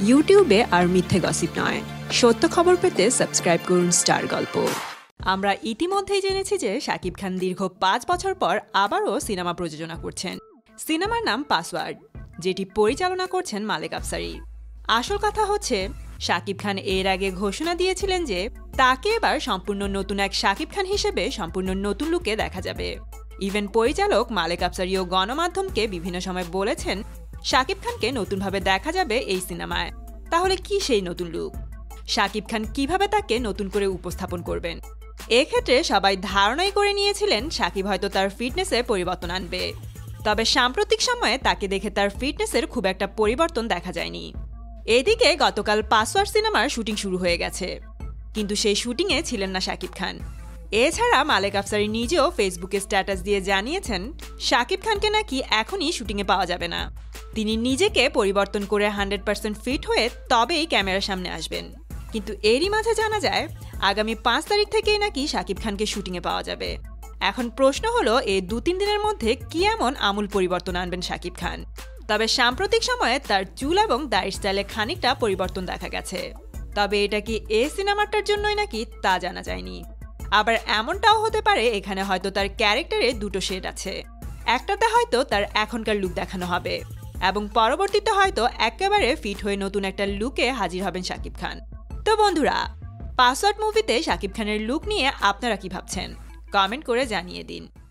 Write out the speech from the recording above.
ইউটিউবে আর মিথ্যে গসিপ নয়। সত্য খবর পেতে সাবস্ক্রাইব করুন স্টার গল্প আমরা ইতিমধ্যেই জেনেছি যে শাকিব খান দীর্ঘ পাঁচ বছর পর আবারও সিনেমা প্রযোজনা করছেন। সিনেমার নাম পাসওয়ার্ড যেটি পরিচালনা করছেন মালেক আফসারি। আসল কথা হচ্ছে শাকিব খান এর আগে ঘোষণা দিয়েছিলেন যে তাকে এবার সম্পূর্ণ নতুন এক শাকিব খান হিসেবে সম্পূর্ণ নতুন লুকে দেখা যাবে। ইভেন পরিচালক মালেক আফসারিও গণমাধ্যমকে বিভিন্ন সময় বলেছেন শাকিব খানকে নতুনভাবে দেখা যাবে এই সিনেমায়। তাহলে কি সেই নতুন লুক শাকিব খান কীভাবে তাকে নতুন করে উপস্থাপন করবেন? এক্ষেত্রে সবাই ধারণাই করে নিয়েছিলেন শাকিব হয়তো তার ফিটনেসে পরিবর্তন আনবে। তবে সাম্প্রতিক সময়ে তাকে দেখে তার ফিটনেসের খুব একটা পরিবর্তন দেখা যায়নি। এদিকে গতকাল পাসওয়ার সিনেমার শুটিং শুরু হয়ে গেছে। কিন্তু সেই শুটিংয়ে ছিলেন না শাকিব খান। এছাড়া মালেক আফসারি নিজেও ফেসবুকে স্ট্যাটাস দিয়ে জানিয়েছেন, শাকিব খানকে নাকি এখনই শুটিংয়ে পাওয়া যাবে না। তিনি নিজেকে পরিবর্তন করে হান্ড্রেড পার্সেন্ট ফিট হয়ে তবেই ক্যামেরার সামনে আসবেন। কিন্তু এরই মাঝে জানা যায়, আগামী পাঁচ তারিখ থেকেই নাকি শাকিব খানকে শুটিংয়ে পাওয়া যাবে। এখন প্রশ্ন হলো এই দু তিন দিনের মধ্যে কি এমন আমূল পরিবর্তন আনবেন শাকিব খান? তবে সাম্প্রতিক সময়ে তার চুল এবং দাড়ির স্টাইলে খানিকটা পরিবর্তন দেখা গেছে। তবে এটা কি এ সিনেমাটার জন্যই নাকি তা জানা যায়নি। আবার এমনটাও হতে পারে, এখানে হয়তো তার ক্যারেক্টারে দুটো শেড আছে। একটাতে হয়তো তার এখনকার লুক দেখানো হবে। এবং পরবর্তীতে হয়তো একেবারে ফিট হয়ে নতুন একটা লুকে হাজির হবেন শাকিব খান। তো বন্ধুরা, পাসওয়ার্ড মুভিতে শাকিব খানের লুক নিয়ে আপনারা কি ভাবছেন? কমেন্ট করে জানিয়ে দিন।